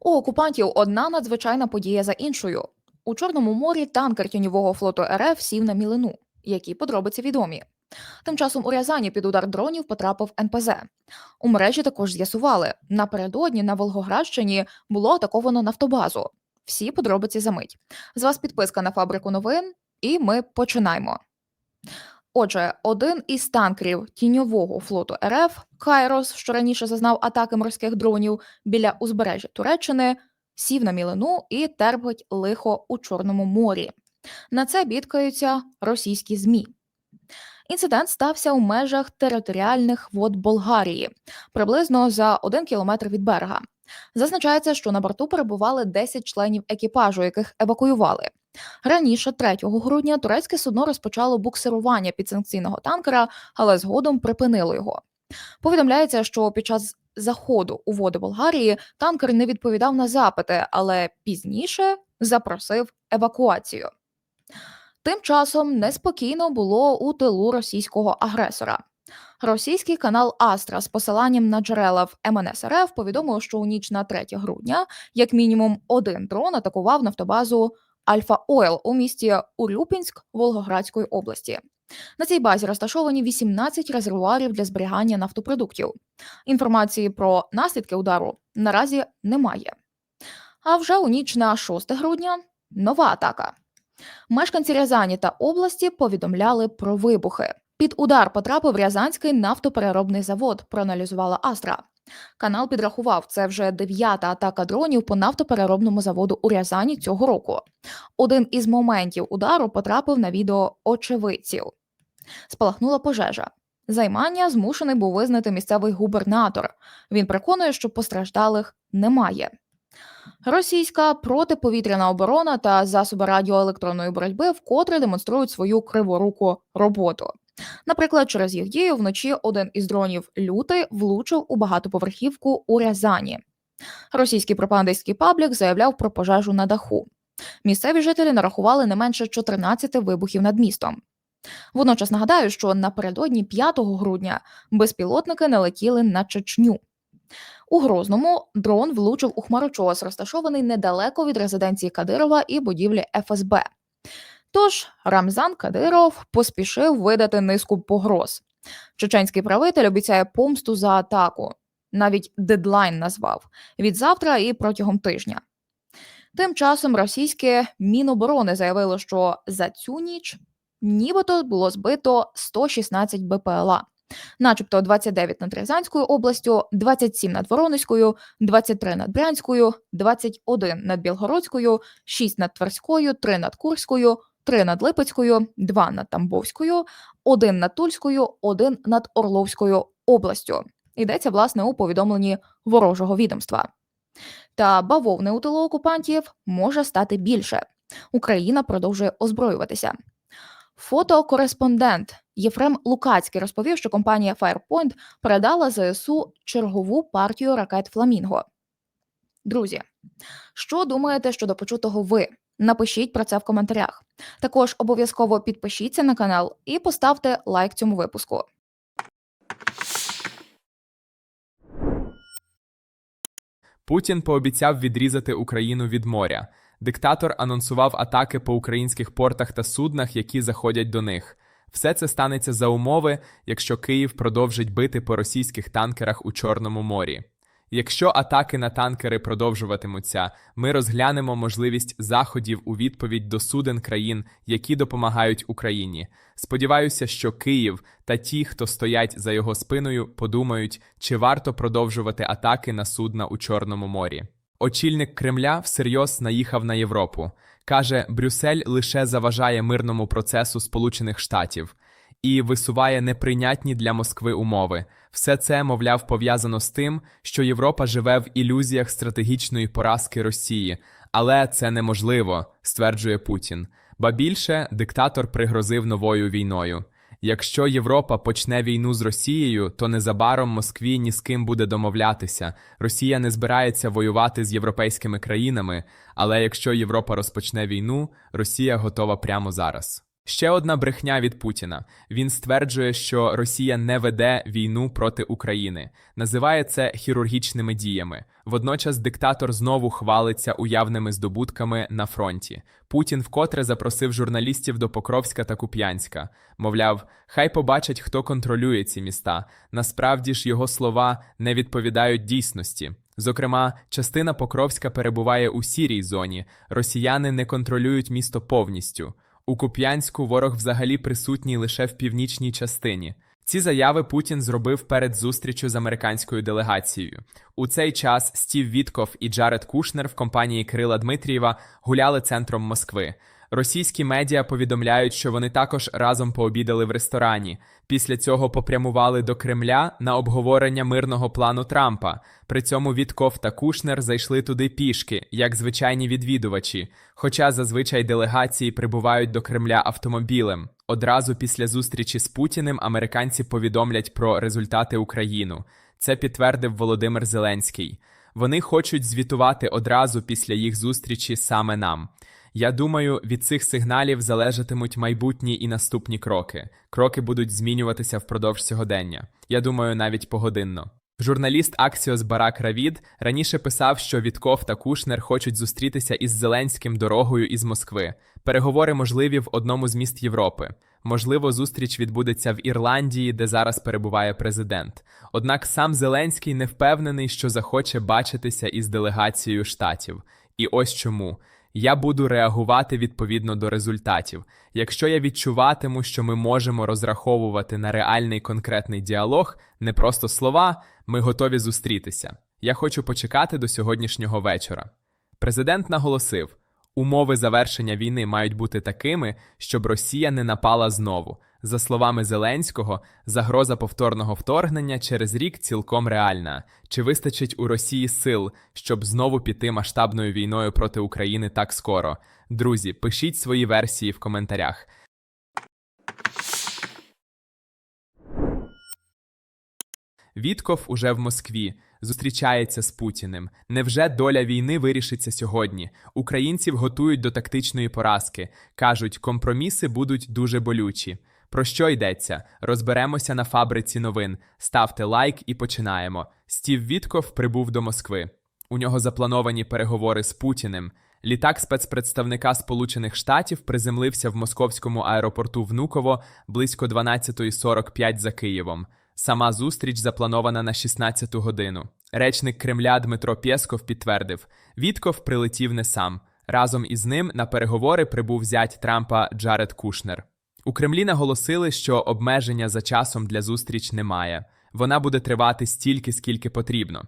У окупантів одна надзвичайна подія за іншою. У Чорному морі танкер тіньового флоту РФ сів на мілину. Які подробиці відомі. Тим часом у Рязані під удар дронів потрапив НПЗ. У мережі також з'ясували, напередодні на Волгоградщині було атаковано нафтобазу. Всі подробиці за мить. З вас підписка на фабрику новин, і ми починаємо. Отже, один із танкерів тіньового флоту РФ Кайрос, що раніше зазнав атаки морських дронів біля узбережжя Туреччини, сів на мілину і терпить лихо у Чорному морі. На це бідкаються російські ЗМІ. Інцидент стався у межах територіальних вод Болгарії, приблизно за один кілометр від берега. Зазначається, що на борту перебували 10 членів екіпажу, яких евакуювали. Раніше, 3 грудня, турецьке судно розпочало буксирування підсанкційного танкера, але згодом припинило його. Повідомляється, що під час заходу у води Болгарії танкер не відповідав на запити, але пізніше запросив евакуацію. Тим часом неспокійно було у тилу російського агресора. Російський канал Астра з посиланням на джерела в МНС РФ повідомив, що у ніч на 3 грудня, як мінімум, один дрон атакував нафтобазу Альфа Ойл у місті Урюпінськ Волгоградської області. На цій базі розташовані 18 резервуарів для зберігання нафтопродуктів. Інформації про наслідки удару наразі немає. А вже у ніч на 6 грудня нова атака. Мешканці Рязані та області повідомляли про вибухи. Під удар потрапив Рязанський нафтопереробний завод, проаналізувала Астра. Канал підрахував, це вже дев'ята атака дронів по нафтопереробному заводу у Рязані цього року. Один із моментів удару потрапив на відео очевидців. Спалахнула пожежа. Займання змушений був визнати місцевий губернатор. Він переконує, що постраждалих немає. Російська протиповітряна оборона та засоби радіоелектронної боротьби вкотре демонструють свою криворуку роботу. Наприклад, через їх дію вночі один із дронів лютий влучив у багатоповерхівку у Рязані. Російський пропагандистський паблік заявляв про пожежу на даху. Місцеві жителі нарахували не менше 14 вибухів над містом. Водночас нагадаю, що напередодні 5 грудня безпілотники налетіли на Чечню. У Грозному дрон влучив у хмарочос, розташований недалеко від резиденції Кадирова і будівлі ФСБ. Тож Рамзан Кадиров поспішив видати низку погроз. Чеченський правитель обіцяє помсту за атаку, навіть дедлайн назвав від завтра і протягом тижня. Тим часом російське Міноборони заявило, що за цю ніч нібито було збито 116 БПЛА, начебто 29 над Рязанською областю, 27 над Воронезькою, 23 над Брянською, 21 над Білгородською, 6 над Тверською, 3 над Курською, 3 над Липецькою, 2 над Тамбовською, 1 над Тульською, 1 над Орловською областю. Йдеться власне у повідомленні ворожого відомства. Та бавовни у тилу окупантів може стати більше. Україна продовжує озброюватися. Фотокореспондент Єфрем Лукацький розповів, що компанія Firepoint передала ЗСУ чергову партію ракет Фламінго. Друзі, що думаєте щодо почутого ви? Напишіть про це в коментарях. Також обов'язково підпишіться на канал і поставте лайк цьому випуску. Путін пообіцяв відрізати Україну від моря. Диктатор анонсував атаки по українських портах та суднах, які заходять до них. Все це станеться за умови, якщо Київ продовжить бити по російських танкерах у Чорному морі. Якщо атаки на танкери продовжуватимуться, ми розглянемо можливість заходів у відповідь до суден країн, які допомагають Україні. Сподіваюся, що Київ та ті, хто стоять за його спиною, подумають, чи варто продовжувати атаки на судна у Чорному морі. Очільник Кремля всерйоз наїхав на Європу. Каже, Брюссель лише заважає мирному процесу Сполучених Штатів і висуває неприйнятні для Москви умови. Все це, мовляв, пов'язано з тим, що Європа живе в ілюзіях стратегічної поразки Росії, але це неможливо, стверджує Путін. Ба більше диктатор пригрозив новою війною. Якщо Європа почне війну з Росією, то незабаром Москві ні з ким буде домовлятися. Росія не збирається воювати з європейськими країнами, але якщо Європа розпочне війну, Росія готова прямо зараз. Ще одна брехня від Путіна. Він стверджує, що Росія не веде війну проти України, називає це хірургічними діями. Водночас диктатор знову хвалиться уявними здобутками на фронті. Путін вкотре запросив журналістів до Покровська та Куп'янська. Мовляв, хай побачать, хто контролює ці міста. Насправді ж його слова не відповідають дійсності. Зокрема, частина Покровська перебуває у сірій зоні. Росіяни не контролюють місто повністю. У Куп'янську ворог взагалі присутній лише в північній частині. Ці заяви Путін зробив перед зустрічю з американською делегацією. У цей час Стів Вітков і Джаред Кушнер в компанії Крила Дмитрієва гуляли центром Москви. Російські медіа повідомляють, що вони також разом пообідали в ресторані. Після цього попрямували до Кремля на обговорення мирного плану Трампа. При цьому Вітков та Кушнер зайшли туди пішки, як звичайні відвідувачі. Хоча зазвичай делегації прибувають до Кремля автомобілем. Одразу після зустрічі з Путіним американці повідомлять про результати Україну. Це підтвердив Володимир Зеленський. Вони хочуть звітувати одразу після їх зустрічі саме нам. Я думаю, від цих сигналів залежатимуть майбутні і наступні кроки. Кроки будуть змінюватися впродовж сьогодення. Я думаю, навіть погодинно. Журналіст Аксіос Барак Равід раніше писав, що Вітков та Кушнер хочуть зустрітися із Зеленським дорогою із Москви. Переговори можливі в одному з міст Європи. Можливо, зустріч відбудеться в Ірландії, де зараз перебуває президент. Однак сам Зеленський не впевнений, що захоче бачитися із делегацією штатів. І ось чому. Я буду реагувати відповідно до результатів. Якщо я відчуватиму, що ми можемо розраховувати на реальний конкретний діалог, не просто слова, ми готові зустрітися. Я хочу почекати до сьогоднішнього вечора. Президент наголосив: умови завершення війни мають бути такими, щоб Росія не напала знову. За словами Зеленського, загроза повторного вторгнення через рік цілком реальна. Чи вистачить у Росії сил, щоб знову піти масштабною війною проти України так скоро? Друзі, пишіть свої версії в коментарях. Вітков уже в Москві зустрічається з Путіним. Невже доля війни вирішиться сьогодні? Українців готують до тактичної поразки. кажуть, компроміси будуть дуже болючі. Про що йдеться? Розберемося на фабриці новин. Ставте лайк і починаємо. Стів Вітков прибув до Москви. У нього заплановані переговори з Путіним. Літак спецпредставника Сполучених Штатів приземлився в московському аеропорту Внуково близько 12.45 за Києвом. Сама зустріч запланована на 16 годину. Речник Кремля Дмитро Пєсков підтвердив: Вітков прилетів не сам. Разом із ним на переговори прибув зять Трампа Джаред Кушнер. У Кремлі наголосили, що обмеження за часом для зустріч немає. Вона буде тривати стільки, скільки потрібно.